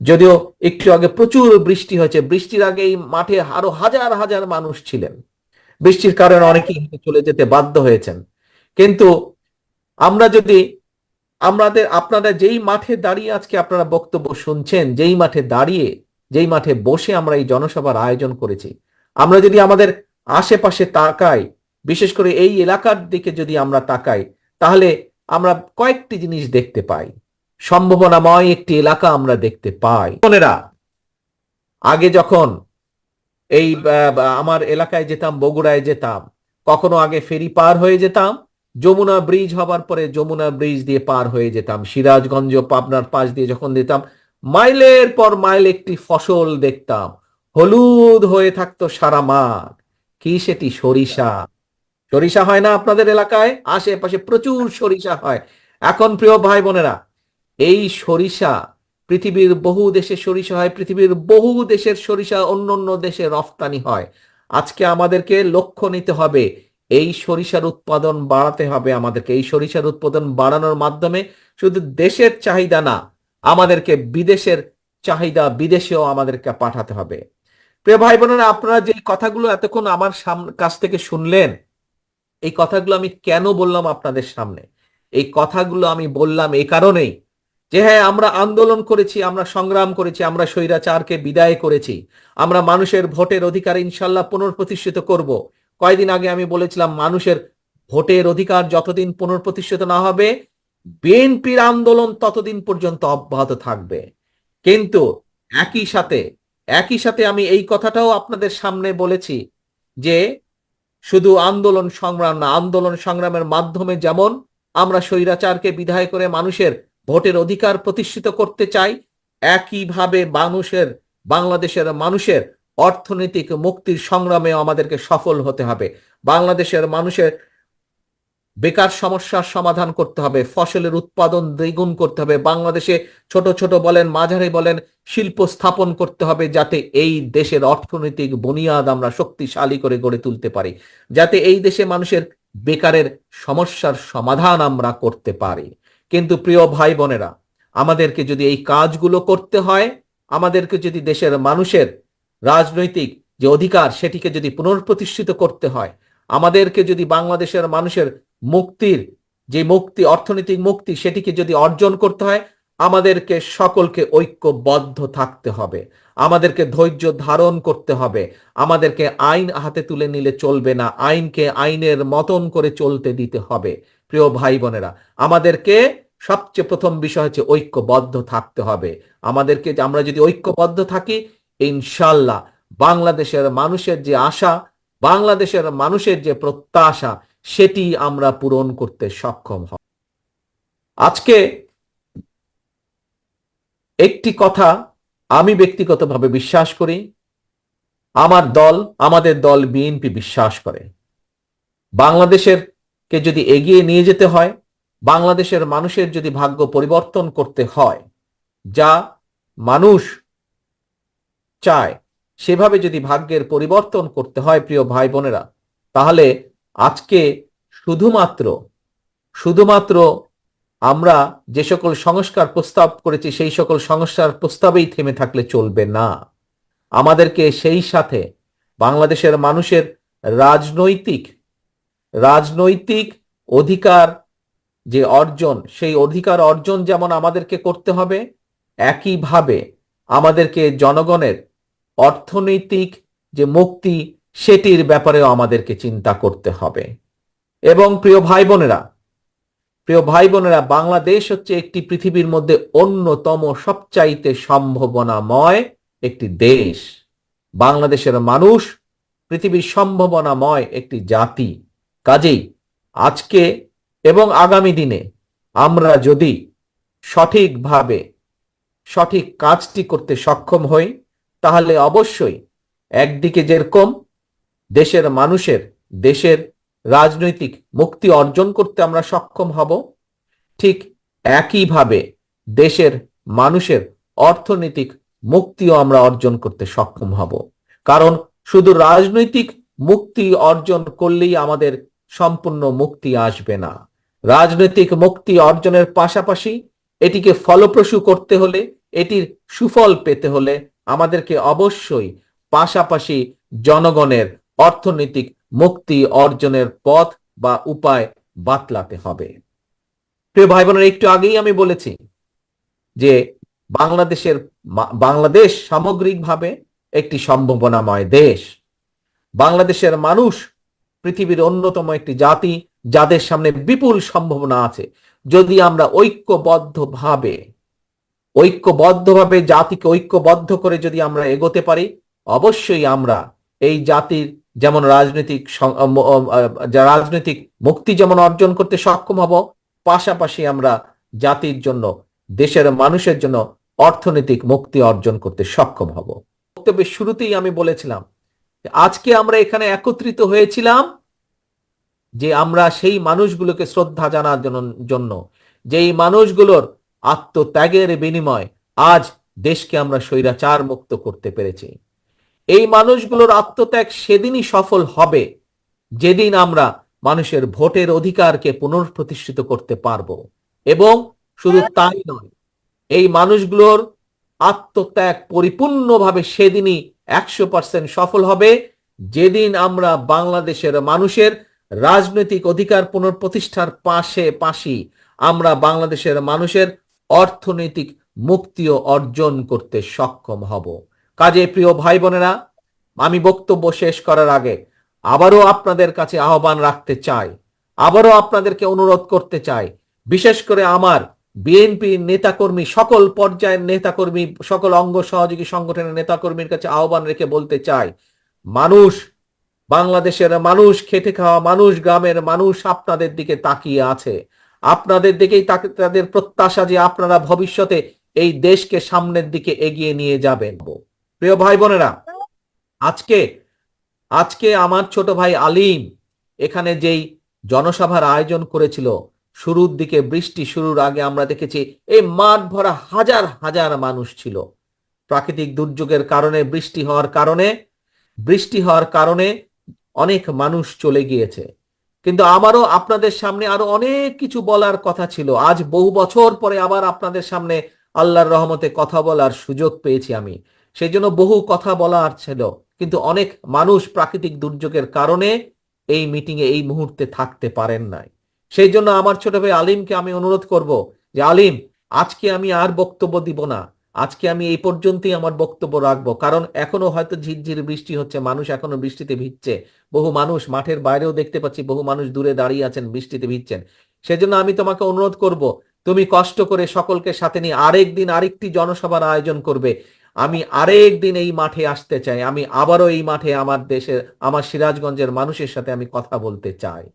যদিও একটু আগে প্রচুর বৃষ্টি হয়েছে। বৃষ্টির আগে এই মাঠে আরও হাজার হাজার মানুষ ছিলেন। বৃষ্টির কারণে অনেকেই চলে যেতে বাধ্য হয়েছেন। কিন্তু আমরা যদি আমাদের, আপনারা যেই মাঠে দাঁড়িয়ে আজকে আপনারা বক্তব্য শুনছেন, যেই মাঠে দাঁড়িয়ে, যেই মাঠে বসে আমরা এই জনসভার আয়োজন করেছি, আমরা যদি আমাদের আশেপাশে তাকাই, বিশেষ করে এই এলাকার দিকে যদি আমরা তাকাই তাহলে আমরা কয়েকটি জিনিস দেখতে পাই। সম্ভাবনাময় একটি এলাকা আমরা দেখতে পাই। বোনেরা আগে যখন এই আমার এলাকায় যেতাম, বগুড়ায় যেতাম, কখনো আগে ফেরি পার হয়ে যেতাম, যমুনা ব্রিজ হবার পরে যমুনা ব্রিজ দিয়ে পার হয়ে যেতাম, সিরাজগঞ্জ পাবনার পাশ দিয়ে যখন যেতাম, মাইলের পর মাইল একটি ফসল দেখতাম, হলুদ হয়ে থাকতো সারা মাঠ, কি সেটি সরিষা। সরিষা হয় না আপনাদের এলাকায়? আশেপাশে প্রচুর সরিষা হয়। এখন প্রিয় ভাই বোনেরা, এই সরিষা পৃথিবীর বহু দেশে সরিষা হয়, পৃথিবীর বহু দেশের সরিষা অন্য অন্য দেশে রফতানি হয়। আজকে আমাদেরকে লক্ষ্য নিতে হবে, এই সরিষার উৎপাদন বাড়াতে হবে আমাদেরকে। এই সরিষার উৎপাদন বাড়ানোর মাধ্যমে শুধু দেশের চাহিদা না, আমাদেরকে বিদেশের চাহিদা বিদেশেও আমাদেরকে পাঠাতে হবে। প্রিয় ভাই বোনেরা, আপনারা যে কথাগুলো এতক্ষণ আমার কাছ থেকে শুনলেন এই কথাগুলো আমি কেন বললাম আপনাদের সামনে? এই কথাগুলো আমি বললাম এই কারণেই যে হ্যাঁ আমরা আন্দোলন করেছি, আমরা সংগ্রাম করেছি, আমরা স্বৈরাচারকে বিদায় করেছি, আমরা মানুষের ভোটের অধিকার ইনশাল্লাহ পুনঃপ্রতিষ্ঠিত করব। কয়দিন আগে আমি বলেছিলাম, মানুষের ভোটের অধিকার যতদিন পুনঃপ্রতিষ্ঠিত না হবে, বিএনপির আন্দোলন ততদিন পর্যন্ত অব্যাহত থাকবে। কিন্তু একই সাথে একই সাথে আমি এই কথাটাও আপনাদের সামনে বলেছি যে শুধু আন্দোলন সংগ্রাম না, আন্দোলন সংগ্রামের মাধ্যমে যেমন আমরা স্বৈরাচারকে বিধায় করে মানুষের ভোটের অধিকার প্রতিষ্ঠিত করতে চাই, একইভাবে মানুষের, বাংলাদেশের মানুষের অর্থনৈতিক মুক্তির সংগ্রামে আমাদেরকে সফল হতে হবে। বাংলাদেশের মানুষের বেকার সমস্যার সমাধান করতে হবে, ফসলের উৎপাদন দ্বিগুণ করতে হবে। বাংলাদেশে ছোট ছোট বলেন, মাঝারি বলেন, শিল্প স্থাপন করতে হবে যাতে এই দেশের অর্থনৈতিক বুনিয়াদ আমরা শক্তিশালী করে গড়ে তুলতে পারি, যাতে এই দেশে মানুষের বেকারের সমস্যার সমাধান আমরা করতে পারি। কিন্তু প্রিয় ভাই বোনেরা, আমাদেরকে যদি এই কাজগুলো করতে হয়, আমাদেরকে যদি দেশের মানুষের রাজনৈতিক যে অধিকার সেটিকে যদি পুনঃপ্রতিষ্ঠিত করতে হয়, আমাদেরকে যদি বাংলাদেশের মানুষের মুক্তির, যে মুক্তি, অর্থনৈতিক মুক্তি সেটিকে যদি অর্জন করতে হয়, আমাদেরকে সকলকে ঐক্যবদ্ধ থাকতে হবে। আমাদেরকে ধৈর্য ধারণ করতে হবে। আমাদেরকে আইন হাতে তুলে নিলে চলবে না। আইনকে আইনের মতন করে চলতে দিতে হবে। প্রিয় ভাই বোনেরা আমাদেরকে সবচেয়ে প্রথম বিষয় হচ্ছে ঐক্যবদ্ধ থাকতে হবে। আমাদেরকে আমরা যদি ঐক্যবদ্ধ থাকি ইনশাল্লাহ বাংলাদেশের মানুষের যে আশা, বাংলাদেশের মানুষের যে প্রত্যাশা সেটি আমরা পূরণ করতে সক্ষম হব। আজকে একটি কথা আমি ব্যক্তিগতভাবে বিশ্বাস করি, আমার দল, আমাদের দল বিএনপি বিশ্বাস করে। বাংলাদেশের কে যদি এগিয়ে নিয়ে যেতে হয়, বাংলাদেশের মানুষের যদি ভাগ্য পরিবর্তন করতে হয়, যা মানুষ চায়, সেভাবে যদি ভাগ্যের পরিবর্তন করতে হয়, প্রিয় ভাই বোনেরা, তাহলে আজকে শুধুমাত্র শুধুমাত্র আমরা যে সকল সংস্কার প্রস্তাব করেছি, সেই সকল সংস্কার প্রস্তাবেই থেমে থাকলে চলবে না। আমাদেরকে সেই সাথে বাংলাদেশের মানুষের রাজনৈতিক রাজনৈতিক অধিকার যে অর্জন, সেই অধিকার অর্জন যেমন আমাদেরকে করতে হবে, একইভাবে আমাদেরকে জনগণের অর্থনৈতিক যে মুক্তি সেটির ব্যাপারেও আমাদেরকে চিন্তা করতে হবে। এবং প্রিয় ভাই বোনেরা প্রিয় ভাই বোনেরা বাংলাদেশ হচ্ছে একটি পৃথিবীর মধ্যে অন্যতম সবচাইতে সম্ভাবনাময় একটি দেশ। বাংলাদেশের মানুষ পৃথিবীর সম্ভাবনাময় একটি জাতি। কাজেই আজকে এবং আগামী দিনে আমরা যদি সঠিকভাবে সঠিক কাজটি করতে সক্ষম হই, তাহলে অবশ্যই একদিকে যেরকম দেশের মানুষের, দেশের রাজনৈতিক মুক্তি অর্জন করতে আমরা সক্ষম হব। ঠিক একইভাবে দেশের মানুষের অর্থনৈতিক মুক্তিও আমরা অর্জন করতে সক্ষম হব। কারণ শুধু রাজনৈতিক মুক্তি অর্জন করলেই আমাদের সম্পূর্ণ মুক্তি আসবে না। রাজনৈতিক মুক্তি অর্জনের পাশাপাশি এটিকে ফলপ্রসূ করতে হলে, এটির সুফল পেতে হলে আমাদেরকে অবশ্যই পাশাপাশি জনগণের অর্থনৈতিক মুক্তি অর্জনের পথ বা উপায় বাতলাতে হবে। প্রিয় ভাই বোনের একটু আগেই আমি বলেছি যে বাংলাদেশের বাংলাদেশ সামগ্রিকভাবে একটি সম্ভাবনাময় দেশ। বাংলাদেশের মানুষ পৃথিবীর অন্যতম একটি জাতি, যাদের সামনে বিপুল সম্ভাবনা আছে। যদি আমরা ঐক্যবদ্ধভাবে ঐক্যবদ্ধভাবে জাতিকে ঐক্যবদ্ধ করে যদি আমরা এগোতে পারি, অবশ্যই আমরা এই জাতির যেমন রাজনৈতিক রাজনৈতিক মুক্তি যেমন অর্জন করতে সক্ষম হব, পাশাপাশি আমরা জাতির জন্য, দেশের মানুষের জন্য অর্থনৈতিক মুক্তি অর্জন করতে সক্ষম হব। বক্তব্যের শুরুতেই আমি বলেছিলাম আজকে আমরা এখানে একত্রিত হয়েছিলাম যে আমরা সেই মানুষগুলোকে শ্রদ্ধা জানার জন্য যেই মানুষগুলোর আত্মত্যাগের বিনিময় আজ দেশকে আমরা স্বৈরাচার মুক্ত করতে পেরেছি। এই মানুষগুলোর আত্মত্যাগ সেদিনই সফল হবে, যেদিন আমরা মানুষের ভোটের অধিকারকে পুনঃপ্রতিষ্ঠিত করতে পারব। এবং শুধু তাই নয়, এই মানুষগুলোর আত্মত্যাগ পরিপূর্ণভাবে সেদিনই একশো পার্সেন্ট সফল হবে, যেদিন আমরা বাংলাদেশের মানুষের রাজনৈতিক অধিকার পুনঃপ্রতিষ্ঠার পাশে পাশি আমরা বাংলাদেশের মানুষের অর্থনৈতিক মুক্তিও অর্জন করতে সক্ষম হব। কাজে প্রিয় ভাই বোনেরা আমি বক্তব্য শেষ করার আগে আবারও আপনাদের কাছে আহ্বান রাখতে চাই। আবারও আপনাদেরকে অনুরোধ করতে চাই, বিশেষ করে আমার বিএনপির নেতাকর্মী, সকল পর্যায়ের নেতাকর্মী, সকল অঙ্গ সহযোগী সংগঠনের নেতাকর্মীর কাছে আহ্বান রেখে বলতে চাই, মানুষ, বাংলাদেশের মানুষ, খেটে খাওয়া মানুষ, গ্রামের মানুষ আপনাদের দিকে তাকিয়ে আছে। আপনাদের দিকেই তাদের প্রত্যাশা যে আপনারা ভবিষ্যতে এই দেশকে সামনের দিকে এগিয়ে নিয়ে যাবেন। প্রিয় ভাই বোনেরা, আজকে আজকে আমার ছোট ভাই আলিম এখানে যেই জনসভার আয়োজন করেছিল, শুরুর দিকে বৃষ্টি শুরুর আগে আমরা দেখেছি এই মাঠ ভরা হাজার হাজার মানুষ ছিল। প্রাকৃতিক দুর্যোগের কারণে, বৃষ্টি হওয়ার কারণে, বৃষ্টি হওয়ার কারণে অনেক মানুষ চলে গিয়েছে। কিন্তু আমারও আপনাদের সামনে আরও অনেক কিছু বলার কথা ছিল। আজ বহু বছর পরে আবার আপনাদের সামনে আল্লাহর রহমতে কথা বলার সুযোগ পেয়েছি আমি। সেই জন্য বহু কথা বলার ছিল। কিন্তু অনেক মানুষ প্রাকৃতিক দুর্যোগের কারণে এই মিটিং এ এই মুহূর্তে থাকতে পারেন নাই। সেই জন্য আমার ছোট ভাই আলিমকে আমি অনুরোধ করব যে, আলিম, আজকে আমি আর বক্তব্য দিব না। আজকে আমি এই পর্যন্তই আমার বক্তব্য রাখব। কারণ এখনও হয়তো ঝিরঝির বৃষ্টি হচ্ছে, মানুষ এখনও বৃষ্টিতে ভিজছে। বহু মানুষ মাঠের বাইরেও দেখতে পাচ্ছি বহু মানুষ দূরে দাঁড়িয়ে আছেন, বৃষ্টিতে ভিজছেন। সেজন্য আমি তোমাকে অনুরোধ করব, তুমি কষ্ট করে সকলকে সাথে নিয়ে আরেক দিন আরেকটি জনসভার আয়োজন করবে। আমি আরেক দিন এই মাঠে আসতে চাই, আমি আবারও এই মাঠে আমার দেশের, আমার সিরাজগঞ্জের মানুষের সাথে আমি কথা বলতে চাই।